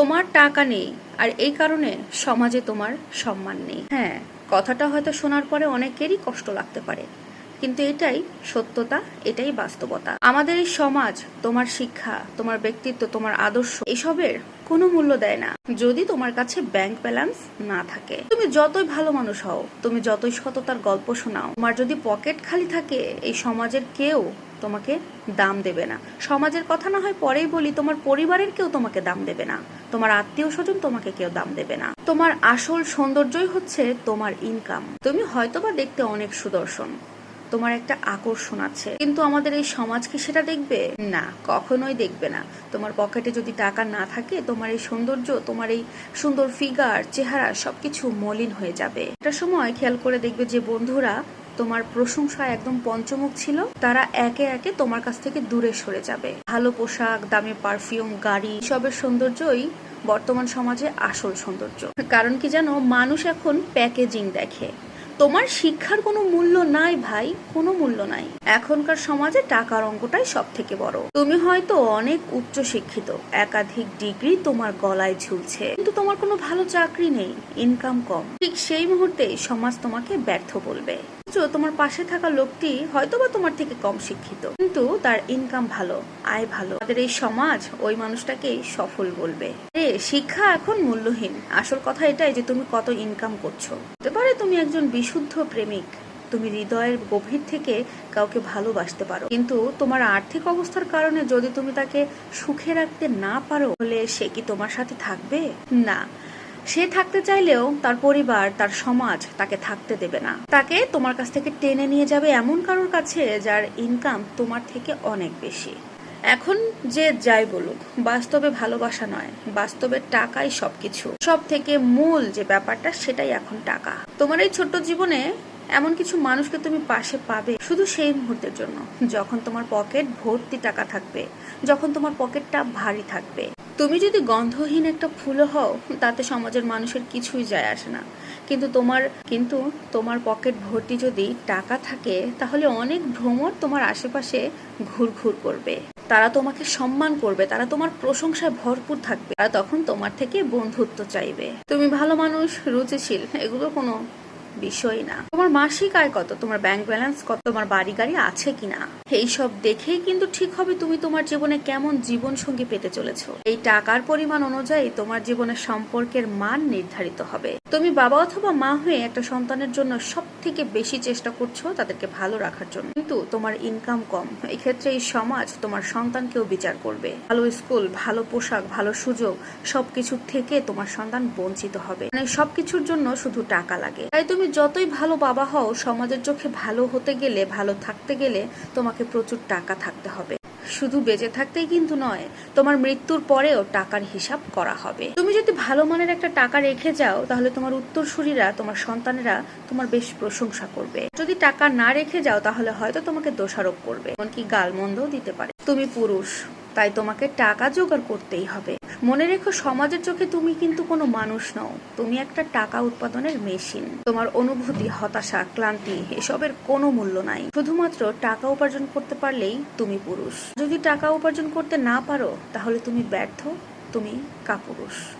তোমার টাকা নেই, আর এই কারণে সমাজে তোমার সম্মান নেই। হ্যাঁ কথাটা হয়তো শোনার পরে অনেকেরই কষ্ট লাগতে পারে, কিন্তু এটাই সত্যতা, এটাই বাস্তবতা। আমাদের এই সমাজ, তোমার শিক্ষা, তোমার ব্যক্তিত্ব, তোমার আদর্শ, এসবের কোনো মূল্য দেয় না। যদি তোমার কাছে ব্যাংক ব্যালেন্স না থাকে, তুমি যতই ভালো মানুষ হও, তুমি যতই সততার গল্প শোনাও, তোমার যদি পকেট খালি থাকে, এই সমাজের কেউ তোমাকে দাম দেবে না। সমাজের কথা না হয় পরেই বলি, তোমার পরিবারের কেউ তোমাকে দাম দেবে না। তোমার আত্মীয় স্বজন তোমাকে কেউ দাম দেবে না। তোমার আসল সৌন্দর্যই হচ্ছে তোমার ইনকাম তুমি হয়তোবা দেখতে অনেক সুদর্শন। তোমার একটা আকর্ষণ আছে। কিন্তু আমাদের এই সমাজ কি সেটা দেখবে? না, কখনোই দেখবে না। তোমার পকেটে যদি টাকা না থাকে, তোমার এই সৌন্দর্য, তোমার এই সুন্দর ফিগার চেহারা সবকিছু মলিন হয়ে যাবে। একটা সময় খেয়াল করে দেখবে যে বন্ধুরা তোমার প্রশংসা একদম পঞ্চমুখ ছিল। তারা একে একে তোমার কাছ থেকে দূরে সরে যাবে। ভালো পোশাক, দামি পারফিউম, গাড়ি সবের সৌন্দর্যই বর্তমান সমাজে আসল সৌন্দর্য। কারণ কি জানো, মানুষ এখন প্যাকেজিং দেখে। তোমার শিক্ষার কোনো মূল্য নাই ভাই, কোনো মূল্য নাই। এখনকার সমাজে টাকার অঙ্কটাই সব থেকে বড়। তুমি হয়তো অনেক উচ্চ শিক্ষিত, একাধিক ডিগ্রি তোমার গলায় ঝুলছে, কিন্তু তোমার কোনো ভালো চাকরি নেই, ইনকাম কম। ঠিক সেই মুহূর্তে সমাজ তোমাকে ব্যর্থ বলবে। তোমার পাশে থাকা লোকটি হয়তোবা তোমার থেকে কম শিক্ষিত। কিন্তু তার ইনকাম ভালো, আয় ভালো। আমাদের এই সমাজ ওই মানুষটাকেই সফল বলবে। রে শিক্ষা এখন মূল্যহীন। আসল কথা এটাই যে তুমি কত ইনকাম করছ। হতে পারে তুমি একজন বিশুদ্ধ প্রেমিক। তুমি হৃদয়ের গভীর থেকে কাউকে ভালোবাসতে পারো। কিন্তু তোমার আর্থিক অবস্থার কারণে যদি তুমি তাকে সুখে রাখতে না পারো হলে সে কি তোমার সাথে থাকবে? না। সে থাকতে চাইলেও তার পরিবার, তার সমাজ তাকে থাকতে দেবে না। তাকে তোমার কাছ থেকে টেনে নিয়ে যাবে এমন কারোর কাছে যার ইনকাম তোমার থেকে অনেক বেশি। এখন যে যাই বলুক, বাস্তবে ভালোবাসা নয়, বাস্তবে টাকাই সবকিছু। সব থেকে মূল যে ব্যাপারটা, সেটাই এখন টাকা। তোমার এই ছোট্ট জীবনে এমন কিছু মানুষকে তুমি পাশে পাবে শুধু সেই মুহূর্তের জন্য, যখন তোমার পকেট ভর্তি টাকা থাকবে, যখন তোমার পকেটটা ভারী থাকবে। তুমি যদি গন্ধহীন একটা ফুলও হও, তাতে সমাজের মানুষের কিছুই যায় আসে না। কিন্তু তোমার কিন্তু তোমার পকেট ভর্তি যদি টাকা থাকে, তাহলে অনেক ভ্রমর তোমার আশেপাশে ঘুরঘুর করবে। তারা তোমাকে সম্মান করবে, তারা তোমার প্রশংসায় ভরপুর থাকবে। তারা তখন তোমার থেকে বন্ধুত্ব চাইবে। তুমি ভালো মানুষ, রুচিশীল, এগুলো কোনো বিষয় না। তোমার মাসিক আয় কত? তোমার ব্যাংক ব্যালেন্স কত? তোমার বাড়ি গাড়ি আছে কিনা? এই সব দেখেই কিন্তু ঠিক হবে তুমি তোমার জীবনে কেমন জীবন সঙ্গী পেতে চলেছ। এই টাকার পরিমাণ অনুযায়ী তোমার জীবনের সম্পর্কের মান নির্ধারিত হবে। তুমি বাবা অথবা মা হয়ে একটা সন্তানের জন্য সব থেকে বেশি চেষ্টা করছ তাদেরকে ভালো রাখার জন্য। কিন্তু তোমার ইনকাম কম। এই ক্ষেত্রে এই সমাজ তোমার সন্তানকেও বিচার করবে। ভালো স্কুল, ভালো পোশাক, ভালো সুযোগ, সবকিছু থেকে তোমার সন্তান বঞ্চিত হবে। মানে সবকিছুর জন্য শুধু টাকা লাগে। তাই তুমি যতই ভালো বাবা হও, সমাজের চোখে ভালো হতে গেলে, ভালো থাকতে গেলে তোমাকে প্রচুর টাকা থাকতে হবে। শুধু বেঁচে থাকতেই কিন্তু নয়, তোমার মৃত্যুর পরেও টাকার হিসাব করা হবে। তুমি যদি ভালো মানের একটা টাকা রেখে যাও, তাহলে তোমার উত্তরসূরিরা, তোমার সন্তানেরা তোমার বেশ প্রশংসা করবে। যদি টাকা না রেখে যাও, তাহলে হয়তো তোমাকে দোষারোপ করবে। এমনকি গালমন্দও দিতে পারে। তুমি পুরুষ, তাই তোমাকে টাকা জোগাড় করতেই হবে। মনে রেখো, সমাজের চোখে তুমি কিন্তু কোনো মানুষ নও। তুমি একটা টাকা উৎপাদনের মেশিন। তোমার অনুভূতি, হতাশা, ক্লান্তি এসবের কোনো মূল্য নাই। শুধুমাত্র টাকা উপার্জন করতে পারলেই তুমি পুরুষ। যদি টাকা উপার্জন করতে না পারো, তাহলে তুমি ব্যর্থ, তুমি কাপুরুষ।